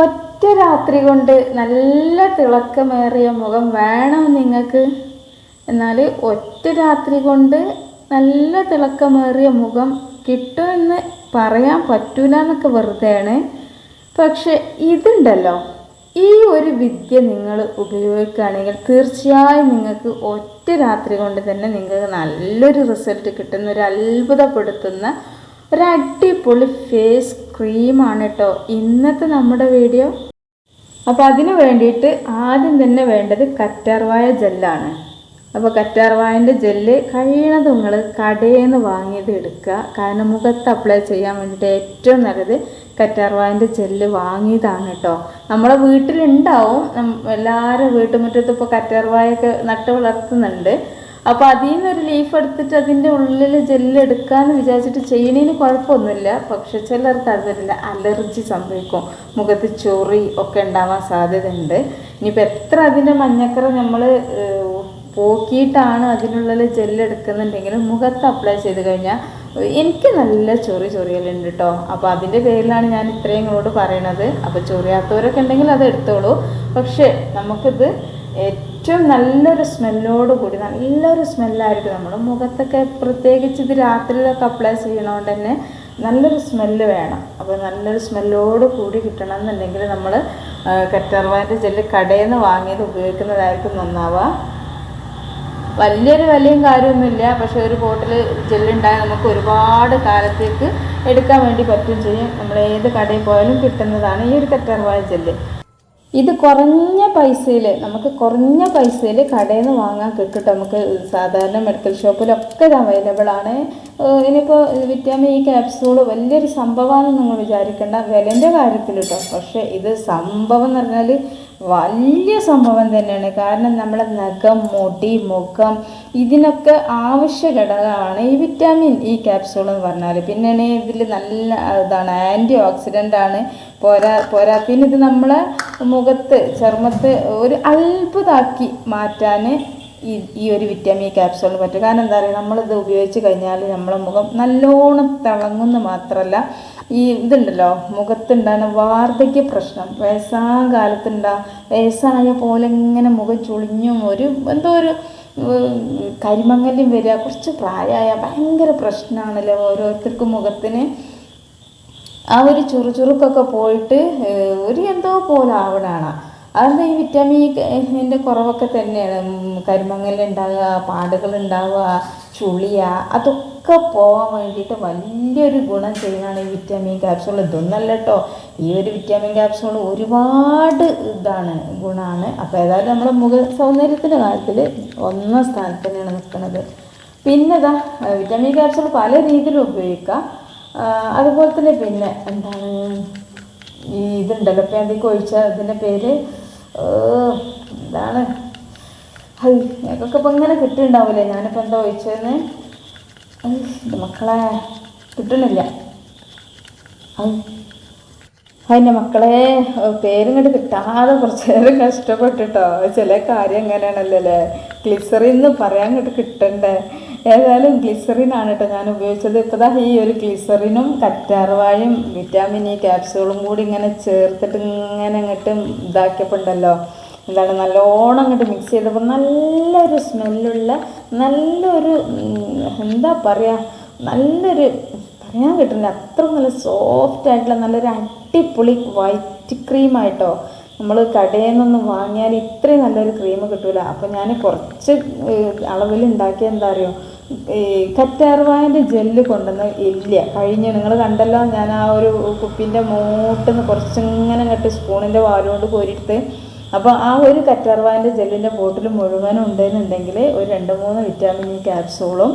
ഒറ്റ രാത്രി കൊണ്ട് നല്ല തിളക്കമേറിയ മുഖം വേണം നിങ്ങൾക്ക്? എന്നാൽ ഒറ്റ രാത്രി കൊണ്ട് നല്ല തിളക്കമേറിയ മുഖം കിട്ടുമെന്ന് പറയാൻ പറ്റൂല എന്നൊക്കെ വെറുതെയാണ്. പക്ഷെ ഇതുണ്ടല്ലോ. ഈ ഒരു വിദ്യ നിങ്ങൾ ഉപയോഗിക്കുകയാണെങ്കിൽ തീർച്ചയായും നിങ്ങൾക്ക് ഒറ്റ രാത്രി കൊണ്ട് തന്നെ നിങ്ങൾക്ക് നല്ലൊരു റിസൾട്ട് കിട്ടുന്ന ഒരു അത്ഭുതപ്പെടുത്തുന്ന ഒരു അടിപൊളി ഫേസ് ക്രീമാണ് കേട്ടോ ഇന്നത്തെ നമ്മുടെ വീഡിയോ. അപ്പോൾ അതിന് വേണ്ടിയിട്ട് ആദ്യം തന്നെ വേണ്ടത് കറ്റാർവായ ജെല്ലാണ്. അപ്പോൾ കറ്റാർവായന്റെ ജെല്ല് കഴിയണത് നിങ്ങൾ കടയിൽ നിന്ന് വാങ്ങിയത് എടുക്കുക. കാരണം മുഖത്ത് അപ്ലൈ ചെയ്യാൻ വേണ്ടിയിട്ട് ഏറ്റവും നല്ലത് കറ്റാർവായന്റെ ജെല്ല് വാങ്ങിയതാണ് കേട്ടോ. നമ്മളെ വീട്ടിലുണ്ടാവും. എല്ലാവരും വീട്ടുമുറ്റത്ത് ഇപ്പോൾ കറ്റാർവായൊക്കെ നട്ട് വളർത്തുന്നുണ്ട്. അപ്പോൾ അതിൽ നിന്നൊരു ലീഫ് എടുത്തിട്ട് അതിന്റെ ഉള്ളിൽ ജെല്ലെടുക്കാമെന്ന് വിചാരിച്ചിട്ട് ചെയ്യണേന് കുഴപ്പമൊന്നുമില്ല. പക്ഷെ ചിലർക്ക് അതില്ല അലർജി സംഭവിക്കും. മുഖത്ത് ചൊറി ഒക്കെ ഉണ്ടാവാൻ സാധ്യതയുണ്ട്. ഇനിയിപ്പോൾ എത്ര അതിന്റെ മഞ്ഞക്കറ നമ്മൾ പോക്കിയിട്ടാണ് അതിനുള്ളിൽ ജെല്ലെടുക്കുന്നുണ്ടെങ്കിലും മുഖത്ത് അപ്ലൈ ചെയ്ത് കഴിഞ്ഞാൽ എനിക്ക് നല്ല ചൊറി ചൊറിയലുണ്ട് കേട്ടോ അപ്പോൾ അതിന്റെ പേരിലാണ് ഞാൻ ഇത്രയും നിങ്ങളോട് പറയണത്. അപ്പോൾ ചൊറിയാത്തവരൊക്കെ ഉണ്ടെങ്കിൽ അത് എടുത്തോളൂ. പക്ഷേ നമുക്കിത് ഏറ്റവും നല്ലൊരു സ്മെല്ലോട് കൂടി നല്ലൊരു സ്മെല്ലായിരിക്കും നമ്മൾ മുഖത്തൊക്കെ പ്രത്യേകിച്ച് ഇത് രാത്രിയിലൊക്കെ അപ്ലൈ ചെയ്യണോണ്ട് തന്നെ നല്ലൊരു സ്മെല്ല് വേണം. അപ്പോൾ നല്ലൊരു സ്മെല്ലോട് കൂടി കിട്ടണം എന്നുണ്ടെങ്കിൽ നമ്മൾ കറ്റർവാന്റെ ജെല്ല് കടയിൽ നിന്ന് വാങ്ങിയത് ഉപയോഗിക്കുന്നതായിരിക്കും നന്നാവുക. വലിയൊരു വിലയും കാര്യമൊന്നുമില്ല. പക്ഷെ ഒരു ബോട്ടിൽ ജെല്ലുണ്ടായാൽ നമുക്ക് ഒരുപാട് കാലത്തേക്ക് എടുക്കാൻ വേണ്ടി പറ്റും ചെയ്യും. നമ്മൾ ഏത് കടയിൽ പോയാലും കിട്ടുന്നതാണ് ഈ ഒരു കറ്റാർവാഴ ജെല്ല്. ഇത് കുറഞ്ഞ പൈസയിൽ നമുക്ക് കുറഞ്ഞ പൈസയിൽ കടയിൽ നിന്ന് വാങ്ങാൻ കിട്ടും. ട്ടോ. നമുക്ക് സാധാരണ മെഡിക്കൽ ഷോപ്പിലൊക്കെ ഇത് അവൈലബിൾ ആണ്. ഇനിയിപ്പോൾ വിറ്റാമിൻ ഇ ക്യാപ്സൂൾ വലിയൊരു സംഭവമാണെന്ന് നിങ്ങൾ വിചാരിക്കേണ്ട. വിലന്റെ കാര്യത്തിൽ കേട്ടോ പക്ഷേ ഇത് സംഭവം എന്ന് പറഞ്ഞാൽ വലിയ സംഭവം തന്നെയാണ്. കാരണം നമ്മുടെ നഖം മുടി മുഖം ഇതിനൊക്കെ ആവശ്യ ഘടകമാണ് ഈ വിറ്റാമിൻ ഇ ക്യാപ്സൂൾ എന്ന് പറഞ്ഞാൽ പിന്നെ ഇതിൽ നല്ല ഇതാണ് ആന്റി ഓക്സിഡന്റ് ആണ്. പോരാ പോരാത്തിന് ഇത് നമ്മളെ മുഖത്ത് ചർമ്മത്ത് ഒരു അത്ഭുതമാക്കി മാറ്റാൻ ഈ ഈ ഒരു വിറ്റാമിൻ ക്യാപ്സൂളിന് പറ്റും. കാരണം എന്താ പറയുക നമ്മളിത് ഉപയോഗിച്ച് കഴിഞ്ഞാൽ നമ്മളെ മുഖം നല്ലോണം തിളങ്ങുന്ന മാത്രമല്ല ഈ ഇതുണ്ടല്ലോ മുഖത്തുണ്ടാകുന്ന വാർദ്ധക്യ പ്രശ്നം വയസ്സാം കാലത്തുണ്ടാ വയസ്സായ പോലെ ഇങ്ങനെ മുഖം ചുളിഞ്ഞും ഒരു എന്തോ ഒരു കരിമങ്ങലും വരിക കുറച്ച് പ്രായമായ ഭയങ്കര പ്രശ്നമാണല്ലോ ഓരോരുത്തർക്കും മുഖത്തിന്. ആ ഒരു ചുറുചുറുക്കൊക്കെ പോയിട്ട് ഒരു എന്തോ പോലെ ആവണാണ്. അതെന്താ ഈ വിറ്റാമിന്റെ കുറവൊക്കെ തന്നെയാണ്. കരിമങ്ങലുണ്ടാവുക പാടുകൾ ഉണ്ടാവുക ചുളിയ അതൊക്കെ പോകാൻ വേണ്ടിയിട്ട് വലിയൊരു ഗുണം ചെയ്യുന്നതാണ് ഈ വിറ്റാമിൻ ക്യാപ്സൂൾ. ഇതൊന്നല്ല കേട്ടോ. ഈ ഒരു വിറ്റാമിൻ ക്യാപ്സൂൾ ഒരുപാട് ഇതാണ് ഗുണമാണ് അപ്പോൾ ഏതായാലും നമ്മുടെ മുഖ സൗന്ദര്യത്തിന്റെ കാര്യത്തിൽ ഒന്നാം സ്ഥാനത്ത് തന്നെയാണ് നിൽക്കുന്നത്. പിന്നെ ഇതാ വിറ്റാമിൻ ക്യാപ്സൂൾ പല രീതിയിലും ഉപയോഗിക്കാം. അതുപോലെ തന്നെ പിന്നെ എന്താണ് ഈ ഇതുണ്ടല്ലോ ഇപ്പം അതിലേക്ക് ഒഴിച്ച ഇതിന്റെ പേര് എന്താണ്? അത് ഞങ്ങൾക്കൊക്കെ ഇപ്പം ഇങ്ങനെ കിട്ടുന്നുണ്ടാവില്ലേ ഞാനിപ്പോൾ എന്താ ഒഴിച്ചതെന്ന് എന്റെ മക്കളെ കിട്ടണില്ല അതിന്റെ മക്കളെ പേരിങ്ങോട്ട് കിട്ടാതെ കുറച്ച് നേരം കഷ്ടപ്പെട്ടിട്ടോ. ചില കാര്യം എങ്ങനെയാണല്ലോ അല്ലേ? ക്ലിസറിന്ന് പറയാൻ ഇങ്ങോട്ട് കിട്ടണ്ടേ? ഏതായാലും ഗ്ലിസറിൻ ആണ് കേട്ടോ ഞാൻ ഉപയോഗിച്ചത്. ഇപ്പോൾ ഈ ഒരു ഗ്ലിസറിനും കറ്റാർവാഴയും വിറ്റാമിൻ ഇ ക്യാപ്സുകളും കൂടി ഇങ്ങനെ ചേർത്തിട്ട് ഇങ്ങനെ അങ്ങോട്ട് ഇതാക്കിയപ്പോൾ ഉണ്ടല്ലോ എന്താണ് നല്ലോണം അങ്ങോട്ട് മിക്സ് ചെയ്തപ്പോൾ നല്ലൊരു സ്മെല്ലുള്ള നല്ലൊരു എന്താ പറയുക നല്ലൊരു പറയാൻ കിട്ടുന്നില്ല അത്ര നല്ല സോഫ്റ്റ് ആയിട്ടുള്ള നല്ലൊരു അടിപൊളി വൈറ്റ് ക്രീമായിട്ടോ നമ്മൾ കടയിൽ നിന്നൊന്നും വാങ്ങിയാൽ ഇത്രയും നല്ലൊരു ക്രീം കിട്ടില്ല അപ്പോൾ ഞാൻ കുറച്ച് അളവിൽ ഉണ്ടാക്കിയ എന്താ അറിയോ? ഈ കറ്റാർവാന്റെ ജെല്ല് കൊണ്ടുവന്ന് ഇല്ല. കഴിഞ്ഞ് നിങ്ങൾ കണ്ടല്ലോ ഞാൻ ആ ഒരു കുപ്പിന്റെ മൂട്ടിന്ന് കുറച്ചിങ്ങനെ ഇങ്ങോട്ട് സ്പൂണിന്റെ വാലുകൊണ്ട് കോരിയിട്ട് അപ്പോൾ ആ ഒരു കറ്റാർവാന്റെ ജെല്ലിന്റെ ബോട്ടിൽ മുഴുവനും ഉണ്ടെന്നുണ്ടെങ്കിൽ ഒരു രണ്ട് മൂന്ന് വിറ്റാമിൻ ഇ ക്യാപ്സൂളും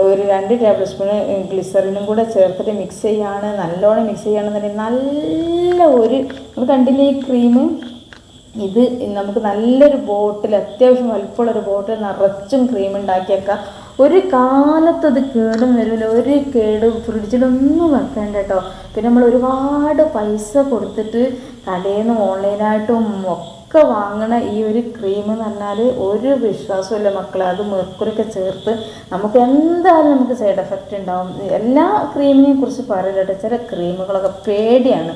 ഒരു രണ്ട് ടേബിൾ സ്പൂൺ ഗ്ലിസറിനും കൂടെ ചേർത്തിട്ട് മിക്സ് ചെയ്യാണ്. നല്ലോണം മിക്സ് ചെയ്യുകയാണെന്നുണ്ടെങ്കിൽ നല്ല ഒരു നമ്മൾ കണ്ടില്ലേ ഈ ക്രീം ഇത് നമുക്ക് നല്ലൊരു ബോട്ടിൽ അത്യാവശ്യം വലിപ്പമുള്ളൊരു ബോട്ടിൽ നിറച്ചും ക്രീം ഉണ്ടാക്കിയേക്കാം. ഒരു കാലത്ത് അത് കേടും വരില്ല ഒരു കേടും ഫ്രിഡ്ജിലൊന്നും വെക്കേണ്ട കേട്ടോ. പിന്നെ നമ്മൾ ഒരുപാട് പൈസ കൊടുത്തിട്ട് കടയിൽ നിന്ന് ഓൺലൈനായിട്ടും ഒക്കെ വാങ്ങണ ഈ ഒരു ക്രീം എന്ന് പറഞ്ഞാൽ ഒരു വിശ്വാസമില്ല മക്കളെ. അത് മെർക്കുറിയൊക്കെ ചേർത്ത് നമുക്ക് എന്തായാലും നമുക്ക് സൈഡ് എഫക്റ്റ് ഉണ്ടാവും. എല്ലാ ക്രീമിനെയും കുറിച്ച് പറയില്ല കേട്ടോ. ചില ക്രീമുകളൊക്കെ പേടിയാണ്.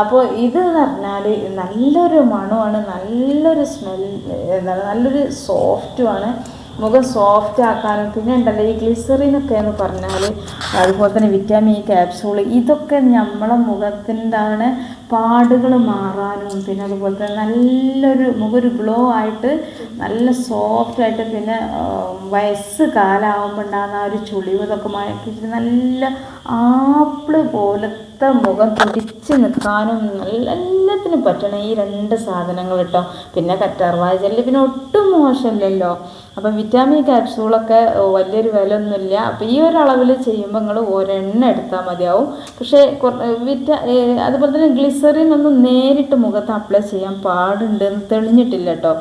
അപ്പോൾ ഇത് എന്ന് പറഞ്ഞാൽ നല്ലൊരു മണമാണ് നല്ലൊരു സ്മെൽ നല്ലൊരു സോഫ്റ്റുമാണ് മുഖം സോഫ്റ്റ് ആക്കാനും പിന്നെ ഉണ്ടല്ലോ ഈ ഗ്ലിസറിനൊക്കെ എന്ന് പറഞ്ഞാൽ അതുപോലെ തന്നെ വിറ്റാമിൻ ക്യാപ്സൂൾ ഇതൊക്കെ നമ്മളെ മുഖത്തിന്റെ പാടുകൾ മാറാനും പിന്നെ അതുപോലെ തന്നെ നല്ലൊരു മുഖൊരു ഗ്ലോ ആയിട്ട് നല്ല സോഫ്റ്റ് ആയിട്ട് പിന്നെ വയസ്സ് കാലാവുമ്പോൾ ഉണ്ടാകുന്ന ആ ഒരു ചുളിവ് ഇതൊക്കെ മാറ്റിയിട്ട് നല്ല ആപ്പിൾ പോലത്തെ മുഖം തുടിച്ച് നിൽക്കാനും നല്ല എല്ലാത്തിനും പറ്റണം ഈ രണ്ട് സാധനങ്ങൾ കേട്ടോ പിന്നെ കറ്റാർവാഴ ജെല്ലി പിന്നെ ഒട്ടും മോശമില്ലല്ലോ അപ്പം വിറ്റാമിൻ ക്യാപ്സൂളൊക്കെ വലിയൊരു വില ഒന്നുമില്ല അപ്പോൾ ഈ ഒരു അളവിൽ ചെയ്യുമ്പോൾ നിങ്ങൾ ഒരെണ്ണം എടുത്താൽ മതിയാവും. പക്ഷേ വിറ്റ അതുപോലെ തന്നെ ഗ്ലിസറിൻ ഒന്ന് നേരിട്ട് മുഖത്ത് അപ്ലൈ ചെയ്യാൻ പാടുണ്ട് എന്ന് തെളിഞ്ഞിട്ടില്ല കേട്ടോ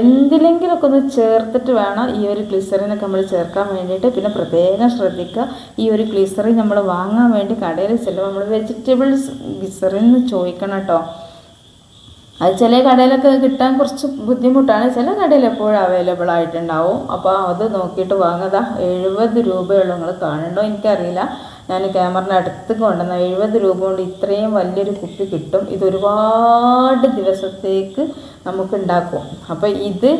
എന്തിലെങ്കിലുമൊക്കെ ഒന്ന് ചേർത്തിട്ട് വേണം ഈ ഒരു ഗ്ലിസറിനൊക്കെ നമ്മൾ ചേർക്കാൻ വേണ്ടിയിട്ട്. പിന്നെ പ്രത്യേകം ശ്രദ്ധിക്കുക ഈ ഒരു ഗ്ലിസറിൻ നമ്മൾ വാങ്ങാൻ വേണ്ടി കടയിൽ ചെല്ലുമ്പോൾ നമ്മൾ വെജിറ്റബിൾസ് ഗ്ലിസറിൻ എന്ന് ചോദിക്കണം കേട്ടോ അത് ചില കടയിലൊക്കെ കിട്ടാൻ കുറച്ച് ബുദ്ധിമുട്ടാണ്. ചില കടയിൽ എപ്പോഴും അവൈലബിൾ ആയിട്ടുണ്ടാവും. അപ്പോൾ അത് നോക്കിയിട്ട് വാങ്ങുക എഴുപത് രൂപയുള്ളൂ നിങ്ങൾ കാണണ്ടോ എനിക്കറിയില്ല. ഞാൻ ക്യാമറിന്റെ അടുത്ത് കൊണ്ടുവന്ന എഴുപത് രൂപ കൊണ്ട് ഇത്രയും വലിയൊരു കുപ്പി കിട്ടും. ഇത് ഒരുപാട് ദിവസത്തേക്ക് നമുക്ക് ഉണ്ടാക്കും. അപ്പോൾ ഇത്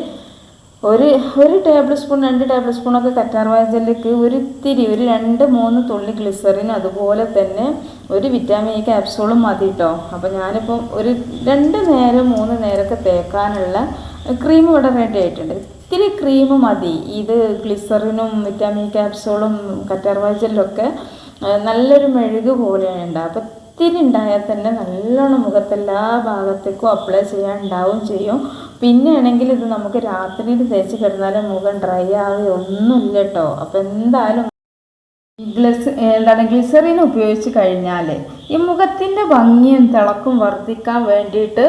ഒരു ഒരു ടേബിൾ സ്പൂൺ രണ്ട് ടേബിൾ സ്പൂണൊക്കെ കറ്റാർവാഴ ജെല്ലിക്ക് ഒരിത്തിരി ഒരു രണ്ട് മൂന്ന് തുള്ളി ഗ്ലിസറിൻ അതുപോലെ തന്നെ ഒരു വിറ്റാമിൻ ക്യാപ്സൂളും മതി കേട്ടോ അപ്പോൾ ഞാനിപ്പോൾ ഒരു രണ്ട് നേരം മൂന്ന് നേരമൊക്കെ തേക്കാനുള്ള ക്രീം ഇവിടെ റെഡി ആയിട്ടുണ്ട്. ഇത്തിരി ക്രീം മതി. ഇത് ഗ്ലിസറിനും വിറ്റാമിൻ ക്യാപ്സൂളും കറ്റാർവാഴ ജെല്ലൊക്കെ നല്ലൊരു മെഴുക് പോലെയാണ് ഉണ്ടാകുക അപ്പോൾ ഇത്തിരി ഉണ്ടായാൽ തന്നെ നല്ലോണം മുഖത്തെല്ലാ ഭാഗത്തേക്കും അപ്ലൈ ചെയ്യാൻ ഉണ്ടാവും ചെയ്യും. പിന്നെയാണെങ്കിൽ ഇത് നമുക്ക് രാത്രിയിൽ തേച്ച് കിടന്നാലും മുഖം ഡ്രൈ ആവുക ഒന്നുമില്ല കേട്ടോ അപ്പം എന്തായാലും ഗ്ലിസ് എന്താണ് ഗ്ലിസറിൻ ഉപയോഗിച്ച് കഴിഞ്ഞാൽ ഈ മുഖത്തിന്റെ ഭംഗിയും തിളക്കും വർദ്ധിക്കാൻ വേണ്ടിയിട്ട്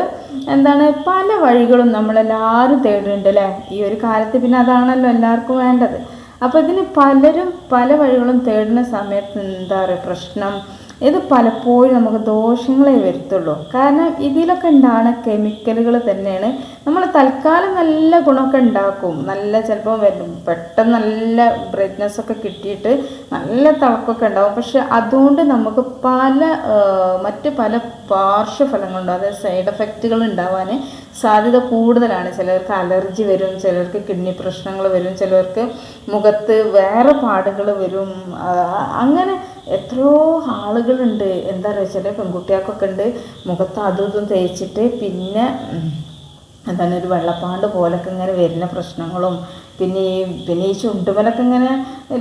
എന്താണ് പല വഴികളും നമ്മളെല്ലാവരും തേടുന്നുണ്ട് അല്ലേ ഈ ഒരു കാലത്ത് പിന്നെ അതാണല്ലോ എല്ലാവർക്കും വേണ്ടത്. അപ്പോൾ ഇതിന് പലരും പല വഴികളും തേടുന്ന സമയത്ത് എന്താ പറയുക പ്രശ്നം ഇത് പലപ്പോഴും നമുക്ക് ദോഷങ്ങളെ വരുത്തുള്ളൂ. കാരണം ഇതിലൊക്കെ ഉണ്ടാകുന്ന കെമിക്കലുകൾ തന്നെയാണ്. നമ്മൾ തൽക്കാലം നല്ല ഗുണമൊക്കെ ഉണ്ടാക്കും. നല്ല ചിലപ്പോൾ വരും പെട്ടെന്ന് നല്ല ബ്രൈറ്റ്നസ് ഒക്കെ കിട്ടിയിട്ട് നല്ല തിളക്കമൊക്കെ ഉണ്ടാവും. പക്ഷെ അതുകൊണ്ട് നമുക്ക് പല മറ്റ് പല പാർശ്വഫലങ്ങളുണ്ടോ. അതായത് സൈഡ് എഫക്റ്റുകൾ ഉണ്ടാവാൻ സാധ്യത കൂടുതലാണ്. ചിലർക്ക് അലർജി വരും ചിലർക്ക് കിഡ്നി പ്രശ്നങ്ങൾ വരും ചിലർക്ക് മുഖത്ത് വേറെ പാടുകൾ വരും. അങ്ങനെ എത്രയോ ആളുകളുണ്ട്. എന്താ പറയുക ചില പെൺകുട്ടികൾക്കൊക്കെ ഉണ്ട് മുഖത്ത് അതും ഇതും തേച്ചിട്ട് പിന്നെ എന്താണ് ഒരു വെള്ളപ്പാണ്ട് പോലൊക്കെ ഇങ്ങനെ വരുന്ന പ്രശ്നങ്ങളും. പിന്നെ ഈ പിന്നെ ഈ ചുണ്ടുമലൊക്കെ ഇങ്ങനെ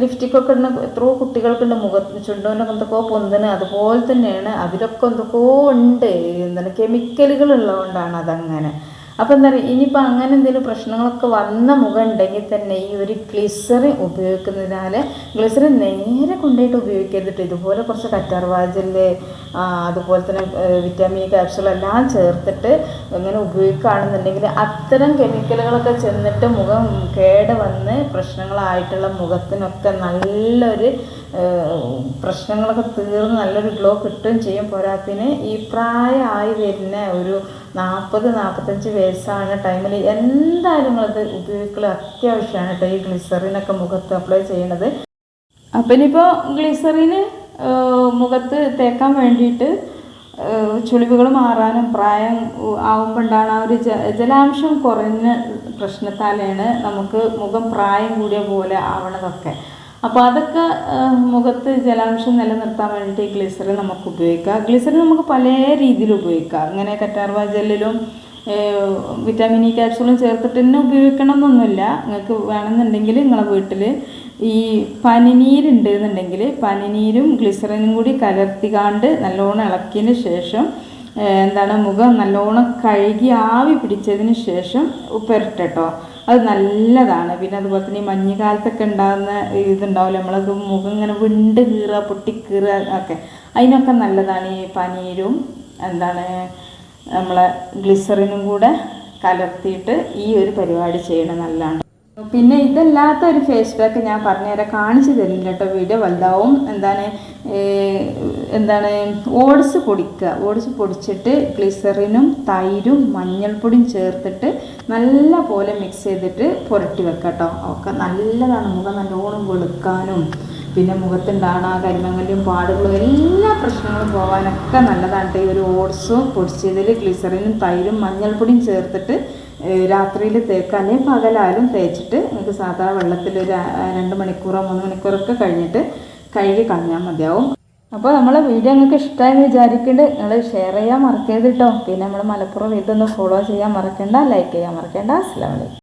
ലിഫ്റ്റിക്കൊക്കെ ഇടുന്ന എത്രയോ കുട്ടികൾക്കുണ്ട്. മുഖത്ത് ചുണ്ടുമലൊക്കെ എന്തൊക്കെയോ പൊന്തന് അതുപോലെ തന്നെയാണ്. അതിലൊക്കെ എന്തൊക്കെയോ ഉണ്ട്. എന്താണ്? കെമിക്കലുകൾ ഉള്ളതുകൊണ്ടാണ് അതങ്ങനെ. അപ്പോൾ എന്താ പറയുക ഇനിയിപ്പോൾ അങ്ങനെ എന്തെങ്കിലും പ്രശ്നങ്ങളൊക്കെ വന്ന മുഖം ഉണ്ടെങ്കിൽ തന്നെ ഈ ഒരു ഗ്ലിസറി ഉപയോഗിക്കുന്നതിനാൽ ഗ്ലിസറി നേരെ കൊണ്ടുപോയിട്ട് ഉപയോഗിക്കരുത് ഇതുപോലെ കുറച്ച് കറ്റാർവാജൽ അതുപോലെ തന്നെ വിറ്റാമിൻ ക്യാപ്സ്യൂൾ എല്ലാം ചേർത്തിട്ട് ഇങ്ങനെ ഉപയോഗിക്കുകയാണെന്നുണ്ടെങ്കിൽ അത്തരം കെമിക്കലുകളൊക്കെ ചെന്നിട്ട് മുഖം കേട് വന്ന് പ്രശ്നങ്ങളായിട്ടുള്ള മുഖത്തിനൊക്കെ നല്ലൊരു പ്രശ്നങ്ങളൊക്കെ തീർന്ന് നല്ലൊരു ഗ്ലോ കിട്ടുകയും ചെയ്യും. പോരാത്തിന് ഈ പ്രായമായി വരുന്ന ഒരു നാൽപ്പത് നാൽപ്പത്തഞ്ച് വയസ്സാണ് ടൈമിൽ എന്തായാലും നിങ്ങളത് ഉപയോഗിക്കൽ അത്യാവശ്യമാണ് കേട്ടോ ഈ ഗ്ലിസറിനൊക്കെ മുഖത്ത് അപ്ലൈ ചെയ്യണത്. അപ്പം ഇനിയിപ്പോൾ ഗ്ലിസറിന് മുഖത്ത് തേക്കാൻ വേണ്ടിയിട്ട് ചുളിവുകൾ മാറാനും പ്രായം ആവുമ്പോൾ ഉണ്ടാകുന്ന ആ ഒരു ജലാംശം കുറഞ്ഞ പ്രശ്നത്താലാണ് നമുക്ക് മുഖം പ്രായം കൂടിയ പോലെ ആവണതൊക്കെ. അപ്പോൾ അതൊക്കെ മുഖത്ത് ജലാംശം നിലനിർത്താൻ വേണ്ടിയിട്ട് ഈ ഗ്ലിസറിൻ നമുക്ക് ഉപയോഗിക്കാം. ഗ്ലിസറിൻ നമുക്ക് പല രീതിയിൽ ഉപയോഗിക്കാം. അങ്ങനെ കറ്റാർവാ ജെല്ലിലും വിറ്റാമിൻ ഇ ക്യാപ്സൂളും ചേർത്തിട്ട് തന്നെ ഉപയോഗിക്കണം എന്നൊന്നുമില്ല നിങ്ങൾക്ക് വേണമെന്നുണ്ടെങ്കിൽ നിങ്ങളെ വീട്ടിൽ ഈ പനിനീരുണ്ട് എന്നുണ്ടെങ്കിൽ പനിനീരും ഗ്ലിസറിനും കൂടി കലർത്തി കാണ്ട് നല്ലോണം ഇളക്കിയതിന് ശേഷം എന്താണ് മുഖം നല്ലോണം കഴുകി ആവി പിടിച്ചതിന് ശേഷം ഉപ്പരട്ടോ അത് നല്ലതാണ്. പിന്നെ അതുപോലെ തന്നെ ഈ മഞ്ഞുകാലത്തൊക്കെ ഉണ്ടാകുന്ന ഇതുണ്ടാവില്ല? നമ്മളത് മുഖം ഇങ്ങനെ വിണ്ട് കീറുക പൊട്ടിക്കീറുക ഒക്കെ. അതിനൊക്കെ നല്ലതാണ് ഈ പനീരും എന്താണ് നമ്മളെ ഗ്ലിസറിനും കൂടെ കലർത്തിയിട്ട് ഈ ഒരു പരിപാടി ചെയ്യണം നല്ലതാണ്. പിന്നെ ഇതല്ലാത്ത ഒരു ഫേസ് പാക്ക് ഞാൻ പറഞ്ഞുതരാം. കാണിച്ചു തരില്ല കേട്ടോ. വീഡിയോ വലുതാവും. എന്താണ് എന്താണ് ഓട്സ് പൊടിക്കുക. ഓട്സ് പൊടിച്ചിട്ട് ഗ്ലിസറിനും തൈരും മഞ്ഞൾപ്പൊടിയും ചേർത്തിട്ട് നല്ല പോലെ മിക്സ് ചെയ്തിട്ട് പുരട്ടി വെക്കുക കേട്ടോ. ഒക്കെ നല്ലതാണ്. മുഖം നല്ലോണം വെളുക്കാനും പിന്നെ മുഖത്തുണ്ടാണ് ആ കരിമങ്ങലും പാടുകളും എല്ലാ പ്രശ്നങ്ങളും പോകാനൊക്കെ നല്ലതാണ്. ഈ ഒരു ഓട്സും പൊടിച്ചതിൽ ഗ്ലിസറിനും തൈരും മഞ്ഞൾപ്പൊടിയും ചേർത്തിട്ട് രാത്രിയിൽ തേക്കാനേ പകലായാലും തേച്ചിട്ട് നമുക്ക് സാധാ വെള്ളത്തിൽ ഒരു രണ്ട് മണിക്കൂറോ മൂന്ന് മണിക്കൂറൊക്കെ കഴിഞ്ഞിട്ട് കഴുകി കളഞ്ഞാൽ മതിയാവും. അപ്പോൾ നമ്മളെ വീഡിയോ നിങ്ങൾക്ക് ഇഷ്ടമായെന്ന് വിചാരിക്കുന്നുണ്ട്. നിങ്ങൾ ഷെയർ ചെയ്യാൻ മറക്കരുത് കേട്ടോ. പിന്നെ നമ്മൾ മലപ്പുറം ഇതൊന്ന് ഫോളോ ചെയ്യാൻ മറക്കണ്ട ലൈക്ക് ചെയ്യാൻ മറക്കണ്ട. അസ്സാം